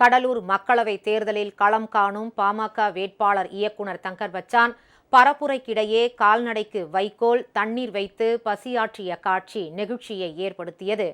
கடலூர் மக்களவை தேர்தலில் களம் காணும் பாமக வேட்பாளர் இயக்குனர் தங்கர் பச்சான் பரப்புரைக்கிடையே கால்நடைக்கு வைக்கோல் தண்ணீர் வைத்து பசியாற்றிய காட்சி நெகிழ்ச்சியை ஏற்படுத்தியது.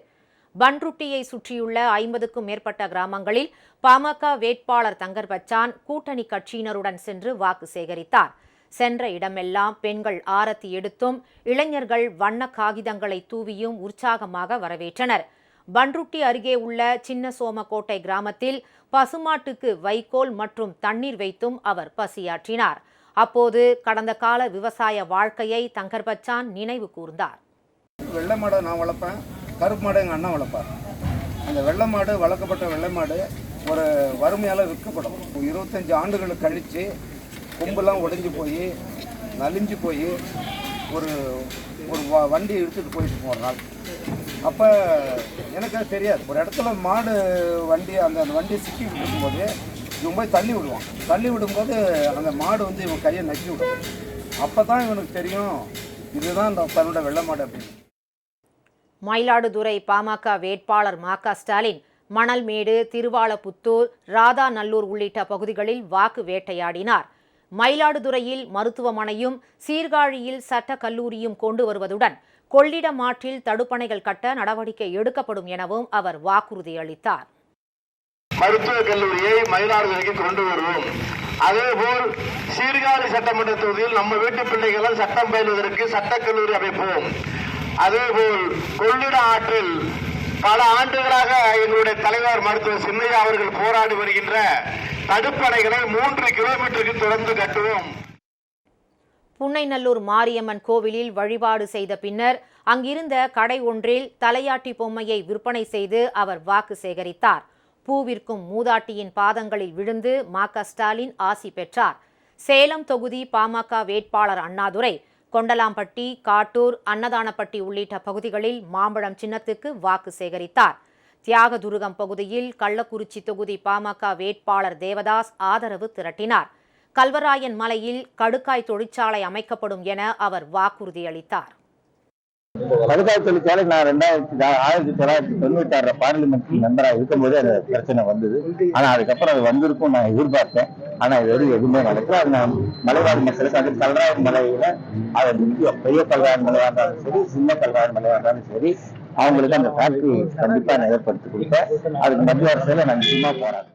பன்ருட்டியை சுற்றியுள்ள ஐம்பதுக்கும் மேற்பட்ட கிராமங்களில் பாமக வேட்பாளர் தங்கர் பச்சான் கூட்டணி கட்சியினருடன் சென்று வாக்கு சேகரித்தார். சென்ற இடமெல்லாம் பெண்கள் ஆரத்தி எடுத்தும் இளைஞர்கள் வண்ண காகிதங்களை தூவியும் உற்சாகமாக வரவேற்றனர். பன்ருட்டி அருகே உள்ள சின்ன சோமக்கோட்டை கிராமத்தில் பசுமாட்டுக்கு வைக்கோல் மற்றும் தண்ணீர் வைத்தும் அவர் பசியாற்றினார். அப்போது கடந்த கால விவசாய வாழ்க்கையை தங்கர் பச்சான் நினைவு கூர்ந்தார். வெள்ளை மாடை நான் வளர்ப்பேன் கருப்பு மாடை எங்கள் அண்ணன் வளர்ப்பார். அந்த வெள்ளை மாடு வளர்க்கப்பட்ட வெள்ளை மாடு ஒரு வறுமையால் விற்கப்படும். இருபத்தஞ்சி ஆண்டுகள் கழித்து கொம்பெல்லாம் உடைஞ்சு போய் நலிஞ்சு போய் ஒரு ஒரு வ- வண்டி எடுத்துகிட்டு போயிட்டு போகிற நாள். அப்போ எனக்கு அது தெரியாது. ஒரு இடத்துல மாடு வண்டி அந்த அந்த வண்டி சிக்கி விடும்போது இவன் போய் தள்ளி விடுவான். தள்ளி விடும்போது அந்த மாடு வந்து இவன் கையை நக்கி விடும். அப்போ தான் இவனுக்கு தெரியும் இதுதான் அந்த தன்னோட வெள்ளை மாடு அப்படின்னு. மயிலாடுதுறை பாமக வேட்பாளர் மா க ஸ்டாலின் மணல்மேடு திருவாலப்புத்தூர் ராதாநல்லூர் உள்ளிட்ட பகுதிகளில் வாக்கு வேட்டையாடினார். மயிலாடுதுறையில் மருத்துவமனையும் சீர்காழியில் சட்ட கல்லூரியும் கொண்டு வருவதுடன் கொள்ளிடம் ஆற்றில் தடுப்பணைகள் கட்ட நடவடிக்கை எடுக்கப்படும் எனவும் அவர் வாக்குறுதி அளித்தார். மருத்துவக் கல்லூரியை மயிலாடுதுறைக்கு கொண்டு வருவோம். அதேபோல் சீர்காழி சட்டமன்ற தொகுதியில் நம்ம வீட்டு பிள்ளைகள் சட்டம் பயிலுவதற்கு சட்டக்கல்லூரி அமைப்போம். அதேபோல் கொள்ளிட ஆற்றில் பல ஆண்டுகளாக எங்களுடைய தலைவர் மருத்துவர் சின்னையா அவர்கள் போராடி வருகின்ற தடுப்பணைகளை மூன்று கிலோமீட்டருக்கு தொடர்ந்து கட்டுவோம். புன்னைநல்லூர் மாரியம்மன் கோவிலில் வழிபாடு செய்த பின்னர் அங்கிருந்த கடை ஒன்றில் தலையாட்டி பொம்மையை விற்பனை செய்து அவர் வாக்கு சேகரித்தார். பூவிற்கும் மூதாட்டியின் பாதங்களில் விழுந்து மா ஸ்டாலின் ஆசி பெற்றார். சேலம் தொகுதி பாமக வேட்பாளர் அண்ணாதுரை கொண்டலாம்பட்டி காட்டூர் அன்னதானப்பட்டி உள்ளிட்ட பகுதிகளில் மாம்பழம் சின்னத்துக்கு வாக்கு சேகரித்தார். தியாகதுருகம் பகுதியில் கள்ளக்குறிச்சி தொகுதி பாமக வேட்பாளர் தேவதாஸ் ஆதரவு திரட்டினார். கல்வராயன் மலையில் கடுக்காய் தொழிற்சாலை அமைக்கப்படும் என அவர் வாக்குறுதி அளித்தார் கடுக்காய் தொழிற்சாலை நான் ரெண்டாயிரத்தி ஆயிரத்தி தொள்ளாயிரத்தி தொண்ணூத்தி ஆறு பார்லிமெண்ட் மெம்பரா இருக்கும்போது அந்த பிரச்சனை வந்தது. ஆனா அதுக்கப்புறம் அது வந்திருக்கும் நான் எதிர்பார்த்தேன். ஆனா இது வரைக்கும் எதுவுமே நடக்கல. அது நான் மலைவாழ் மக்களுக்கு அது கல்ராயன் மலையில அது பெரிய கல்ராயன் மலையா இருந்தாலும் சரி சின்ன கல்ராயன் மலையா இருந்தாலும் சரி அவங்களுக்கு அந்த ஃபேக்டரி கண்டிப்பா நான் ஏற்படுத்தி கொடுத்தேன் அதுக்கு மத்திய அரசுல நான் நிச்சயமா போராடுறேன்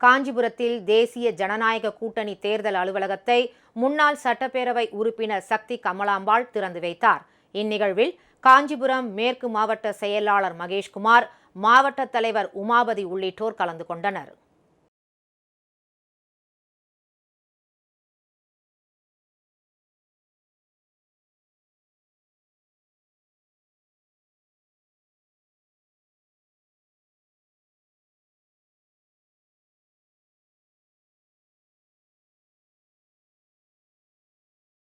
காஞ்சிபுரத்தில் தேசிய ஜனநாயக கூட்டணி தேர்தல் அலுவலகத்தை முன்னாள் சட்டப்பேரவை உறுப்பினர் சக்தி கமலாம்பாள் திறந்து வைத்தார். இந்நிகழ்வில் காஞ்சிபுரம் மேற்கு மாவட்ட செயலாளர் மகேஷ்குமார் மாவட்ட தலைவர் உமாபதி உள்ளிட்டோர் கலந்து கொண்டனர்.